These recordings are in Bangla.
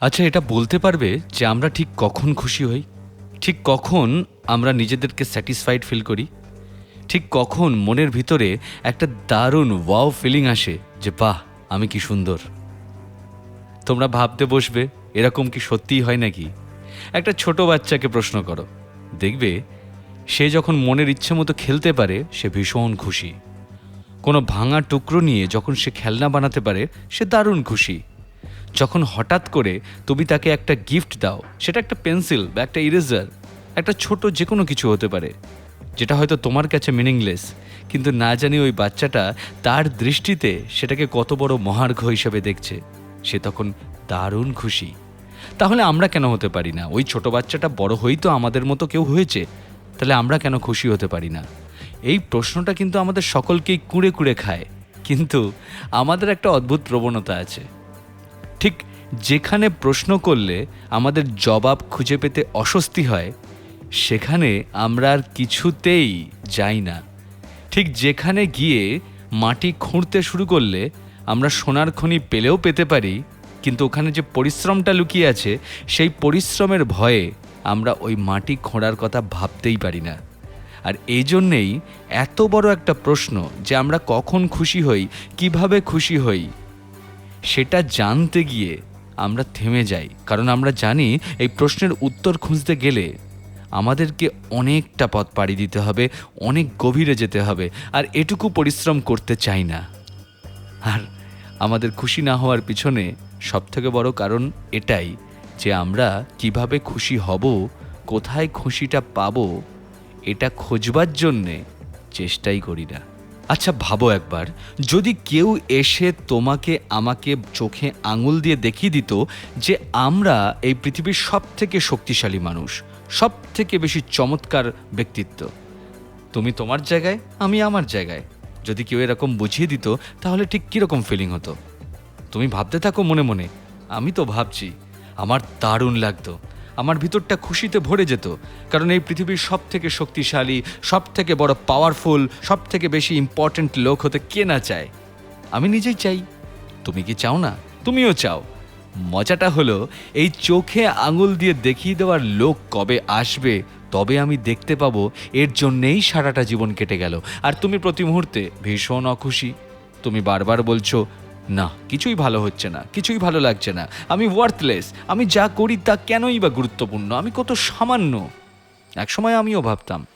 আচ্ছা এটা বলতে পারবে যে আমরা ঠিক কখন খুশি হই? ঠিক কখন আমরা নিজেদেরকে স্যাটিসফাইড ফিল করি? ঠিক কখন মনের ভিতরে একটা দারুণ ওয়াও ফিলিং আসে যে, বাহ, আমি কি সুন্দর। তোমরা ভাবতে বসবে, এরকম কি সত্যিই হয় নাকি? একটা ছোট বাচ্চাকে প্রশ্ন করো। দেখবে, সে যখন মনের ইচ্ছে মতো খেলতে পারে, সে ভীষণ খুশি। কোনো ভাঙা টুকরো নিয়ে যখন সে খেলনা বানাতে পারে, সে দারুণ খুশি। যখন হঠাৎ করে তুমি তাকে একটা গিফট দাও, সেটা একটা পেন্সিল বা একটা ইরেজার একটা ছোট যে কোনো কিছু হতে পারে, যেটা হয়তো তোমার কাছে মিনিংলেস কিন্তু না জানি ওই বাচ্চাটা তার দৃষ্টিতে সেটাকে কত বড় মহার্ঘ হিসেবে দেখছে। সে তখন দারুণ খুশি। তাহলে আমরা কেন হতে পারি না? ওই ছোট বাচ্চাটা বড় হয়েই তো আমাদের মতো কেউ হয়েছে, তাহলে আমরা কেন খুশি হতে পারি না? এই প্রশ্নটা কিন্তু আমাদের সকলকেই কুড়ে কুড়ে খায়, কিন্তু আমাদের একটা অদ্ভুত প্রবণতা আছে। ঠিক যেখানে প্রশ্ন করলে আমাদের জবাব খুঁজে পেতে অস্বস্তি হয়, সেখানে আমরা আর কিছুতেই যাই না। ঠিক যেখানে গিয়ে মাটি খুঁড়তে শুরু করলে আমরা সোনার খনি পেলেও পেতে পারি, কিন্তু ওখানে যে পরিশ্রমটা লুকিয়ে আছে, সেই পরিশ্রমের ভয়ে আমরা ওই মাটি খোঁড়ার কথা ভাবতেই পারি না। আর এই জন্যেই এত বড় একটা প্রশ্ন যে আমরা কখন খুশি হই, কীভাবে খুশি হই সেটা জানতে গিয়ে আমরা থেমে যাই। কারণ আমরা জানি এই প্রশ্নের উত্তর খুঁজতে গেলে আমাদেরকে অনেকটা পথ পাড়ি দিতে হবে, অনেক গভীরে যেতে হবে। আর এটুকু পরিশ্রম করতে চাই না। আর আমাদের খুশি না হওয়ার পিছনে সবথেকে বড় কারণ এটাই যে আমরা কীভাবে খুশি হব, কোথায় খুশিটা পাবো, এটা খোঁজবার জন্যে চেষ্টাই করি না। আচ্ছা ভাবো একবার। যদি কেউ এসে তোমাকে আমাকে চোখে আঙুল দিয়ে দেখিয়ে দিত যে আমরা এই পৃথিবীর সব থেকে শক্তিশালী মানুষ সব থেকে বেশি চমৎকার ব্যক্তিত্ব, তুমি তোমার জায়গায়, আমি আমার জায়গায়। যদি কেউ এরকম বুঝিয়ে দিত, তাহলে ঠিক কীরকম ফিলিং হতো? তুমি ভাবতে থাকো মনে মনে। আমি তো ভাবছি, আমার দারুণ লাগতো। আমার ভিতরটা খুশিতে ভরে যেত, কারণ এই পৃথিবীর সব থেকে শক্তিশালী সব থেকে বড় পাওয়ারফুল সব থেকে বেশি ইম্পর্ট্যান্ট লোক হতে কে না চায়? আমি নিজেই চাই। তুমি কি চাও না? তুমিও চাও। মজাটা হলো, এই চোখে আঙুল দিয়ে দেখিয়ে দেওয়ার লোক কবে আসবে, তবে আমি দেখতে পাবো, এর জন্যেই সারাটা জীবন কেটে গেল। আর তুমি প্রতি মুহূর্তে ভীষণ অখুশি। তুমি বারবার বলছো না, কিছুই ভালো হচ্ছে না, কিছুই ভালো লাগছে না। আমি ওয়ার্থলেস আমি যা করি তা কেনই বা গুরুত্বপূর্ণ? আমি কত সামান্য? একসময় আমিও ভাবতাম।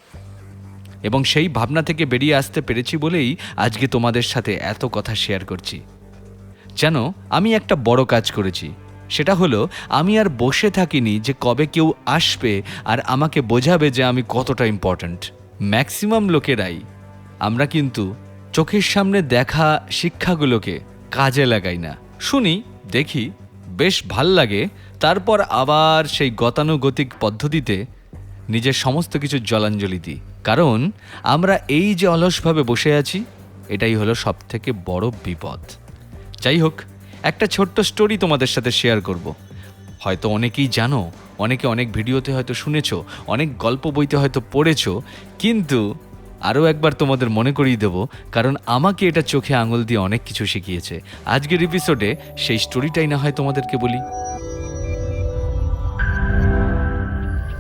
এবং সেই ভাবনা থেকে বেরিয়ে আসতে পেরেছি বলেই আজকে তোমাদের সাথে এত কথা শেয়ার করছি। যেন আমি একটা বড় কাজ করেছি। সেটা হলো, আমি আর বসে থাকিনি যে কবে কেউ আসবে আর আমাকে বোঝাবে যে আমি কতটা ইম্পর্ট্যান্ট ম্যাক্সিমাম লোকেরাই। আমরা কিন্তু চোখের সামনে দেখা শিক্ষাগুলোকে কাজে লাগাই না। শুনি, দেখি, বেশ ভালো লাগে, তারপর আবার সেই গতানুগতিক পদ্ধতিতে নিজের সমস্ত কিছু জলাঞ্জলি দিই। কারণ, আমরা এই যে অলসভাবে বসে আছি, এটাই হলো সব থেকে বড় বিপদ। যাই হোক, একটা ছোট্ট স্টোরি তোমাদের সাথে শেয়ার করব। হয়তো অনেকেই জানো, অনেকে অনেক ভিডিওতে হয়তো শুনেছো, অনেক গল্প বইতে হয়তো পড়েছ, কিন্তু আরও একবার তোমাদের মনে করিয়ে দেবো, কারণ আমাকে এটা চোখে আঙুল দিয়ে অনেক কিছু শিখিয়েছে। আজকের এপিসোডে সেই স্টোরিটাই না হয় তোমাদেরকে বলি।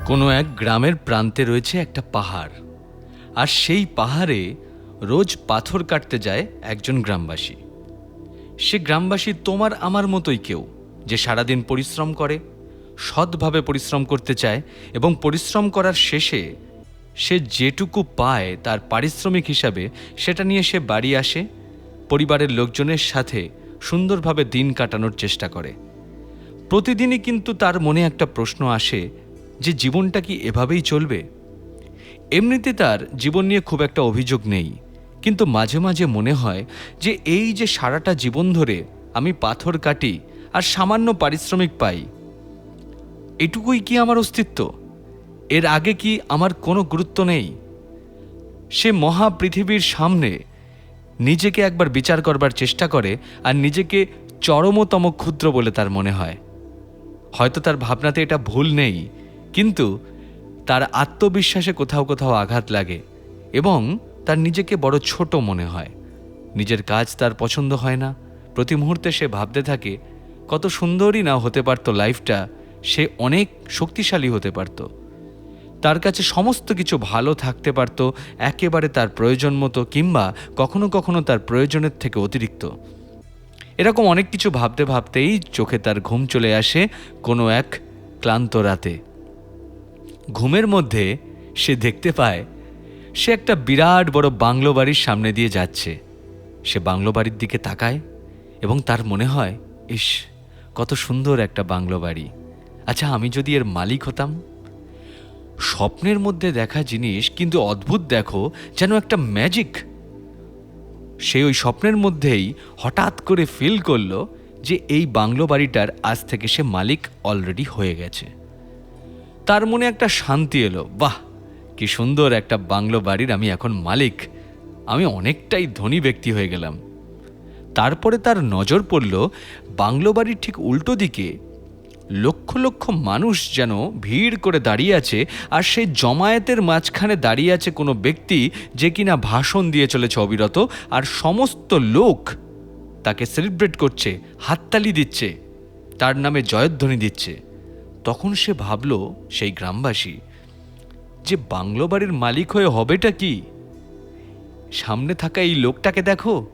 কোনো এক গ্রামের প্রান্তে রয়েছে একটা পাহাড়। আর সেই পাহাড়ে রোজ পাথর কাটতে যায় একজন গ্রামবাসী। সে গ্রামবাসী তোমার আমার মতোই কেউ, যে সারাদিন পরিশ্রম করে, সৎভাবে পরিশ্রম করতে চায় এবং পরিশ্রম করার শেষে সে যেটুকু পায় তার পারিশ্রমিক হিসাবে সেটা নিয়ে সে বাড়ি আসে, পরিবারের লোকজনের সাথে সুন্দরভাবে দিন কাটানোর চেষ্টা করে। প্রতিদিনই কিন্তু তার মনে একটা প্রশ্ন আসে যে জীবনটা কি এভাবেই চলবে? এমনিতে তার জীবন নিয়ে খুব একটা অভিযোগ নেই, কিন্তু মাঝে মাঝে মনে হয় যে এই যে সারাটা জীবন ধরে আমি পাথর কাটি আর সামান্য পারিশ্রমিক পাই, এটুকুই কি আমার অস্তিত্ব? এর আগে কি আমার কোনো গুরুত্ব নেই? সে মহা পৃথিবীর সামনে নিজেকে একবার বিচার করবার চেষ্টা করে আর নিজেকে চরমতম ক্ষুদ্র বলে তার মনে হয়। হয়তো তার ভাবনাতে এটা ভুল নেই, কিন্তু তার আত্মবিশ্বাসে কোথাও কোথাও আঘাত লাগে এবং তার নিজেকে বড় ছোট মনে হয়। নিজের কাজ তার পছন্দ হয় না। প্রতি মুহূর্তে সে ভাবতে থাকে, কত সুন্দরই না হতে পারতো লাইফটা সে অনেক শক্তিশালী হতে পারতো। তার কাছে সমস্ত কিছু ভালো থাকতে পারত, একেবারে তার প্রয়োজন মতো কিংবা কখনো কখনো তার প্রয়োজনের থেকে অতিরিক্ত। এরকম অনেক কিছু ভাবতে ভাবতেই চোখে তার ঘুম চলে আসে কোনো এক ক্লান্ত রাতে। ঘুমের মধ্যে সে দেখতে পায়, সে একটা বিরাট বড় বাংলো বাড়ির সামনে দিয়ে যাচ্ছে। সে বাংলো বাড়ির দিকে তাকায় এবং তার মনে হয়, ইস, কত সুন্দর একটা বাংলো বাড়ি। আচ্ছা আমি যদি এর মালিক হতাম? স্বপ্নের মধ্যে দেখা জিনিস, কিন্তু অদ্ভুত দেখো যেন একটা ম্যাজিক সে ওই স্বপ্নের মধ্যেই হঠাৎ করে ফিল করল যে এই বাংলো বাড়িটার আজ থেকে সে মালিক অলরেডি হয়ে গেছে। তার মনে একটা শান্তি এলো, বাহ, কি সুন্দর একটা বাংলো বাড়ির আমি এখন মালিক। আমি অনেকটাই ধনী ব্যক্তি হয়ে গেলাম। তারপরে তার নজর পড়ল বাংলো বাড়ির ঠিক উল্টো দিকে। লক্ষ লক্ষ মানুষ যেন ভিড় করে দাঁড়িয়ে আছে আর সেই জমায়েতের মাঝখানে দাঁড়িয়ে আছে কোনো ব্যক্তি যে কিনা ভাষণ দিয়ে চলেছে অবিরত আর সমস্ত লোক তাকে সেলিব্রেট করছে, হাততালি দিচ্ছে, তার নামে জয়ধ্বনি দিচ্ছে। তখন সে ভাবল, সেই গ্রামবাসী, যে বাংলো বাড়ির মালিক হয়ে হবেটা কি? সামনে থাকা এই লোকটাকে দেখো,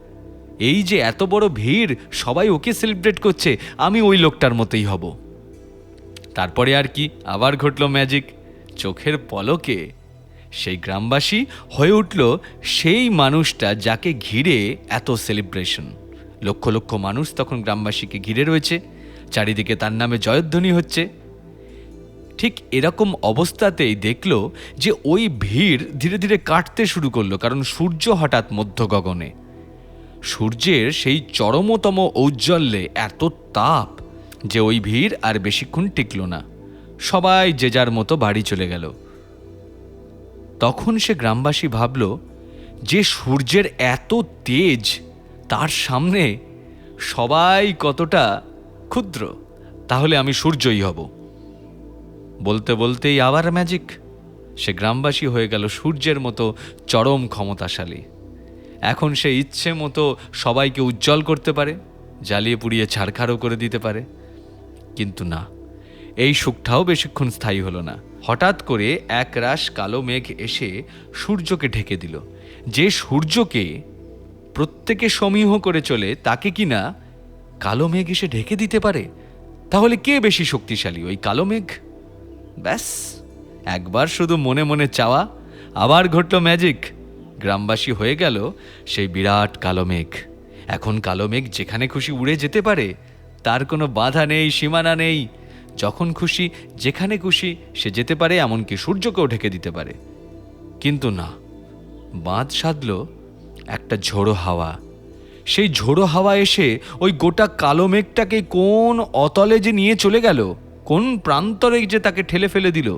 এই যে এত বড় ভিড়, সবাই ওকে সেলিব্রেট করছে, আমি ওই লোকটার মতোই হব। তারপরে আর কি আবার ঘটল ম্যাজিক চোখের পলকে সেই গ্রামবাসী হয়ে উঠল সেই মানুষটা যাকে ঘিরে এত সেলিব্রেশন লক্ষ লক্ষ মানুষ তখন গ্রামবাসীকে ঘিরে রয়েছে। চারিদিকে তার নামে জয়ধ্বনি হচ্ছে। ঠিক এরকম অবস্থাতেই দেখল যে ওই ভিড় ধীরে ধীরে কাটতে শুরু করল, কারণ সূর্য হঠাৎ মধ্য গগনে। সূর্যের সেই চরমতম ঔজ্জ্বল্যে এত তাপ যে ওই ভিড় আর বেশিক্ষণ টিকল না। সবাই যে যার মতো বাড়ি চলে গেল। তখন সে গ্রামবাসী ভাবল, যে সূর্যের এত তেজ, তার সামনে সবাই কতটা ক্ষুদ্র, তাহলে আমি সূর্যই হব। বলতে বলতেই আবার ম্যাজিক সে গ্রামবাসী হয়ে গেল সূর্যের মতো চরম ক্ষমতাশালী। এখন সে ইচ্ছে মতো সবাইকে উজ্জ্বল করতে পারে, জ্বালিয়ে পুড়িয়ে ছাড়খাড়ও করে দিতে পারে। কিন্তু না। এই সুখটাও বেশিক্ষণ স্থায়ী হলো না। হঠাৎ করে এক রাশ কালো মেঘ এসে সূর্যকে ঢেকে দিল। যে সূর্যকে প্রত্যেকে সমীহ করে চলে, তাকে কি না কালো মেঘ এসে ঢেকে দিতে পারে? তাহলে কে বেশি শক্তিশালী, ওই কালো মেঘ? ব্যাস, একবার শুধু মনে মনে চাওয়া, আবার ঘটল ম্যাজিক গ্রামবাসী হয়ে গেল সেই বিরাট কালো মেঘ। এখন কালো মেঘ যেখানে খুশি উড়ে যেতে পারে তার কোনো বাধা নেই, সীমানা নেই। যখন খুশি, যেখানে খুশি, সে যেতে পারে, এমনকি সূর্যকেও ঢেকে দিতে পারে। কিন্তু না, বাঁধ সাধল একটা ঝোড়ো হাওয়া। সেই ঝোড়ো হাওয়া এসে ওই গোটা কালো মেঘটাকে কোন অতলে যে নিয়ে চলে গেল, কোন প্রান্তরে যে তাকে ঠেলে ফেলে দিল,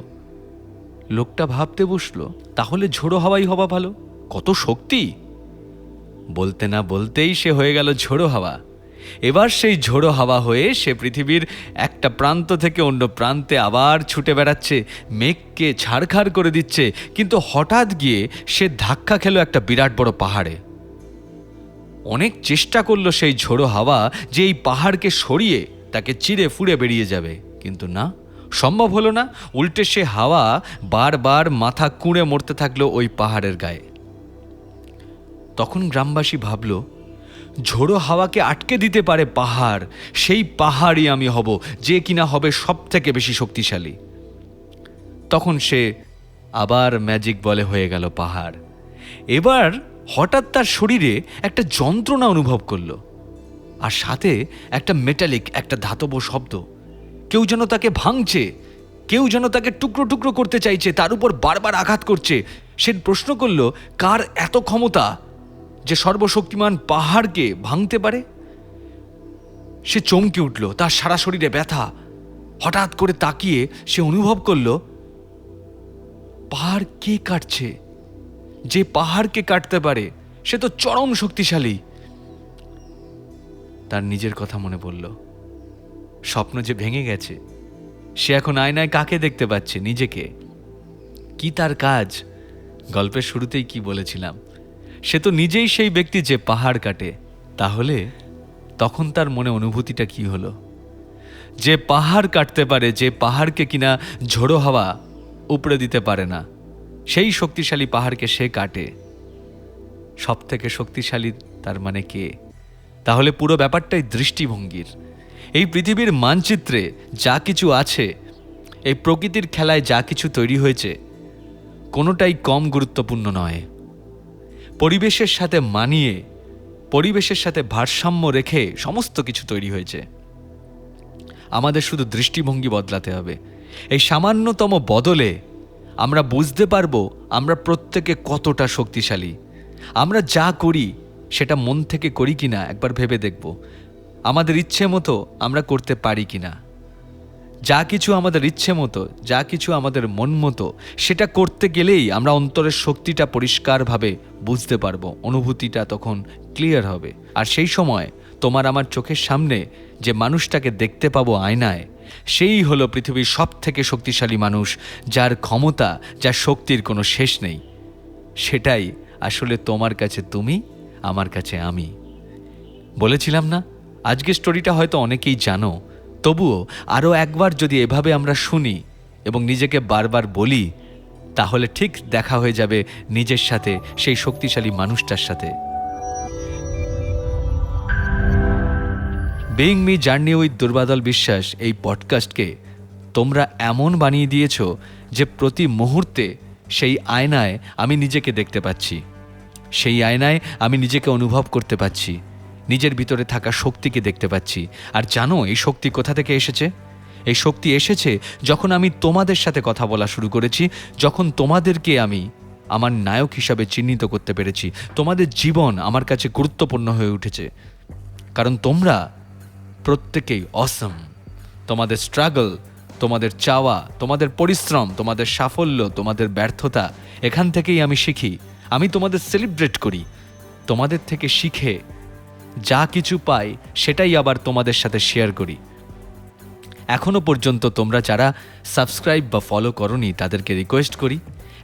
লোকটা ভাবতে বসল, তাহলে ঝোড়ো হাওয়াই হওয়া ভালো? কত শক্তি? বলতে না বলতেই সে হয়ে গেল ঝোড়ো হাওয়া। এবার সেই ঝোড়ো হাওয়া হয়ে সে পৃথিবীর একটা প্রান্ত থেকে অন্য প্রান্তে আবার ছুটে বেড়াচ্ছে, মেঘকে ছাড়খাড় করে দিচ্ছে। কিন্তু হঠাৎ গিয়ে সে ধাক্কা খেলো একটা বিরাট বড় পাহাড়ে। অনেক চেষ্টা করল সেই ঝোড়ো হাওয়া যে এই পাহাড়কে সরিয়ে তাকে চিরে ফুড়ে বেরিয়ে যাবে। কিন্তু না, সম্ভব হলো না। উল্টে সে হাওয়া বারবার মাথা কুঁড়ে মরতে থাকল ওই পাহাড়ের গায়ে। তখন গ্রামবাসী ভাবল ঝোড়ো হাওয়াকে আটকে দিতে পারে পাহাড়, সেই পাহাড়ই আমি হব, যে কিনা হবে সব থেকে বেশি শক্তিশালী। তখন সে আবার ম্যাজিক বলে হয়ে গেল পাহাড়। এবার হঠাৎ তার শরীরে একটা যন্ত্রণা অনুভব করল, আর সাথে একটা মেটালিক একটা ধাতব শব্দ। কেউ যেন তাকে ভাঙছে, কেউ যেন তাকে টুকরো টুকরো করতে চাইছে, তার উপর বারবার আঘাত করছে। সে প্রশ্ন করল, কার এত ক্ষমতা? যে সর্বশক্তিমান পাহাড়কে ভাঙতে পারে? সে চমকে উঠল, তার সারা শরীরে ব্যথা। হঠাৎ করে তাকিয়ে সে অনুভব করল, পাহাড় কে কাটছে? যে পাহাড়কে কাটতে পারে, সে তো চরম শক্তিশালী। তার নিজের কথা মনে পড়ল। স্বপ্ন যে ভেঙে গেছে, সে এখন আয়নায় কাকে দেখতে পাচ্ছে নিজেকে? কি তার কাজ? গল্পের শুরুতেই কি বলেছিলাম? সে তো নিজেই সেই ব্যক্তি যে পাহাড় কাটে। তাহলে তখন তার মনে অনুভূতিটা কি হলো? যে পাহাড় কাটতে পারে, যে পাহাড়কে কিনা ঝোড়ো হাওয়া উপড়ে দিতে পারে না, সেই শক্তিশালী পাহাড়কে সে কাটে। সব থেকে শক্তিশালী তার মানে কে? তাহলে পুরো ব্যাপারটাই দৃষ্টিভঙ্গির। এই পৃথিবীর মানচিত্রে যা কিছু আছে, এই প্রকৃতির খেলায় যা কিছু তৈরি হয়েছে, কোনোটাই কম গুরুত্বপূর্ণ নয়। পরিবেশের সাথে মানিয়ে, পরিবেশের সাথে ভারসাম্য রেখে সমস্ত কিছু তৈরি হয়েছে। আমাদের শুধু দৃষ্টিভঙ্গি বদলাতে হবে। এই সামান্যতম বদলে আমরা বুঝতে পারব আমরা প্রত্যেকে কতটা শক্তিশালী। আমরা যা করি, সেটা মন থেকে করি কিনা একবার ভেবে দেখব। আমাদের ইচ্ছে মতো আমরা করতে পারি কিনা। যা কিছু আমাদের ইচ্ছে মতো, যা কিছু আমাদের মন মতো, সেটা করতে গেলেই আমরা অন্তরের শক্তিটা পরিষ্কারভাবে বুঝতে পারব, অনুভূতিটা তখন ক্লিয়ার হবে। আর সেই সময় তোমার আমার চোখের সামনে যে মানুষটাকে দেখতে পাবো আয়নায়, সেই হলো পৃথিবীর সব থেকে শক্তিশালী মানুষ, যার ক্ষমতা, যার শক্তির কোনো শেষ নেই। সেটাই আসলে তোমার কাছে তুমি, আমার কাছে আমি। বলেছিলাম না? আজকের স্টোরিটা হয়তো অনেকেই জানো তবুও আরও একবার যদি এভাবে আমরা শুনি এবং নিজেকে বারবার বলি, তাহলে ঠিক দেখা হয়ে যাবে নিজের সাথে, সেই শক্তিশালী মানুষটার সাথে। Being me journey with Durbadal Biswas এই পডকাস্টকে তোমরা এমন বানিয়ে দিয়েছ যে প্রতি মুহূর্তে সেই আয়নায় আমি নিজেকে দেখতে পাচ্ছি। সেই আয়নায় আমি নিজেকে অনুভব করতে পাচ্ছি। নিজের ভিতরে থাকা শক্তিকে দেখতে পাচ্ছি। আর জানো, এই শক্তি কোথা থেকে এসেছে? এই শক্তি এসেছে যখন আমি তোমাদের সাথে কথা বলা শুরু করেছি, যখন তোমাদেরকে আমি আমার নায়ক হিসাবে চিহ্নিত করতে পেরেছি। তোমাদের জীবন আমার কাছে গুরুত্বপূর্ণ হয়ে উঠেছে। কারণ তোমরা প্রত্যেকেই অসম তোমাদের স্ট্রাগল তোমাদের চাওয়া, তোমাদের পরিশ্রম, তোমাদের সাফল্য, তোমাদের ব্যর্থতা, এখান থেকেই আমি শিখি। আমি তোমাদের সেলিব্রেট করি। তোমাদের থেকে শিখে যা কিছু পাই সেটাই আবার তোমাদের সাথে শেয়ার করি। এখনও পর্যন্ত তোমরা যারা সাবস্ক্রাইব বা ফলো করনি, তাদেরকে রিকোয়েস্ট করি,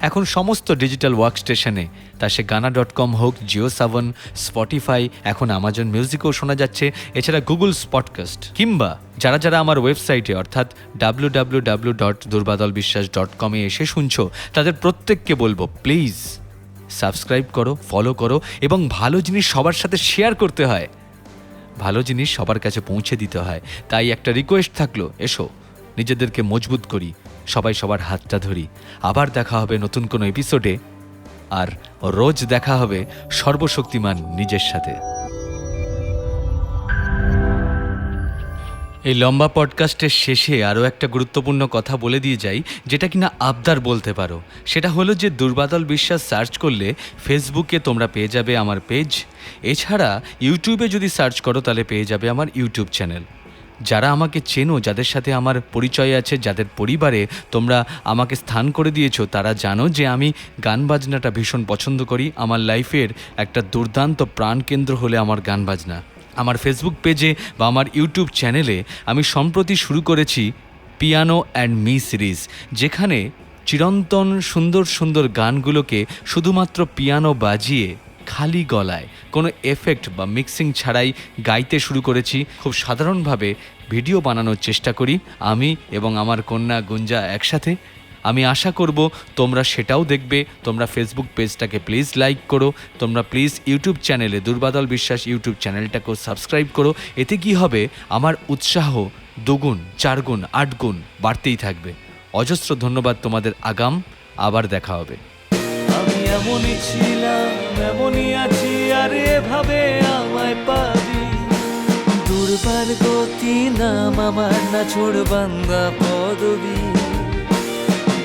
এখন সমস্ত ডিজিটাল ওয়ার্ক স্টেশনে তা সে গানা ডট কম হোক জিও সাভন স্পটিফাই এখন আমাজন মিউজিকও শোনা যাচ্ছে, এছাড়া গুগল স্পটকাস্ট কিংবা যারা যারা আমার ওয়েবসাইটে অর্থাৎ W W W dot Durbadal Biswas dot কমে এসে শুনছো, তাদের প্রত্যেককে বলব প্লিজ সাবস্ক্রাইব করো ফলো করো এবং ভালো জিনিস সবার সাথে শেয়ার করতে হয়। ভালো জিনিস সবার কাছে পৌঁছে দিতে হয়। তাই একটা রিকোয়েস্ট থাকল, এসো, নিজেদেরকে মজবুত করি, সবাই সবার হাতটা ধরি। আবার দেখা হবে নতুন কোনো এপিসোডে আর রোজ দেখা হবে সর্বশক্তিমান নিজের সাথে। এই লম্বা পডকাস্টের শেষে আরও একটা গুরুত্বপূর্ণ কথা বলে দিয়ে যাই, যেটা কিনা আবদার বলতে পারো। সেটা হলো যে দুর্বাদল বিশ্বাস সার্চ করলে ফেসবুকে তোমরা পেয়ে যাবে আমার পেজ। এছাড়া ইউটিউবে যদি সার্চ করো তাহলে পেয়ে যাবে আমার ইউটিউব চ্যানেল। যারা আমাকে চেনো, যাদের সাথে আমার পরিচয় আছে, যাদের পরিবারে তোমরা আমাকে স্থান করে দিয়েছ, তারা জানো যে আমি গান বাজনাটা ভীষণ পছন্দ করি। আমার লাইফের একটা দুর্দান্ত প্রাণকেন্দ্র হলে আমার গান বাজনা। আমার ফেসবুক পেজে বা আমার ইউটিউব চ্যানেলে আমি সম্প্রতি শুরু করেছি পিয়ানো অ্যান্ড মি সিরিজ যেখানে চিরন্তন সুন্দর সুন্দর গানগুলোকে শুধুমাত্র পিয়ানো বাজিয়ে খালি গলায়, কোনো এফেক্ট বা মিক্সিং ছাড়াই গাইতে শুরু করেছি। খুব সাধারণভাবে ভিডিও বানানোর চেষ্টা করি আমি এবং আমার কন্যা গুঞ্জা একসাথে। আমি আশা করব তোমরা সেটাও দেখবে। তোমরা ফেসবুক পেজটাকে প্লিজ লাইক করো। তোমরা প্লিজ ইউটিউব চ্যানেলে দুর্বাদল বিশ্বাস ইউটিউব চ্যানেলটাকেও সাবস্ক্রাইব করো। এতে কি হবে? আমার উৎসাহ দুগুণ, চারগুণ, আটগুণ বাড়তেই থাকবে। অজস্র ধন্যবাদ তোমাদের আগাম। আবার দেখা হবে। আমি এমনই ছিলাম, এমনই আছি, আর এভাবে আমায় পাবি। দুর্বার গতি নাম আমার না ছোড় বান্দা পদবী।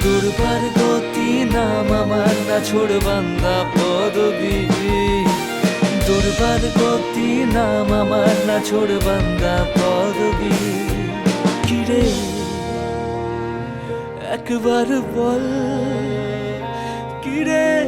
দুর্বার গতি নাম আমার না ছোড় বান্দা পদবী। দুর্বার গতি নাম আমার না ছোড় বান্দা পদবী। কিরে? একবার বল, কিরে?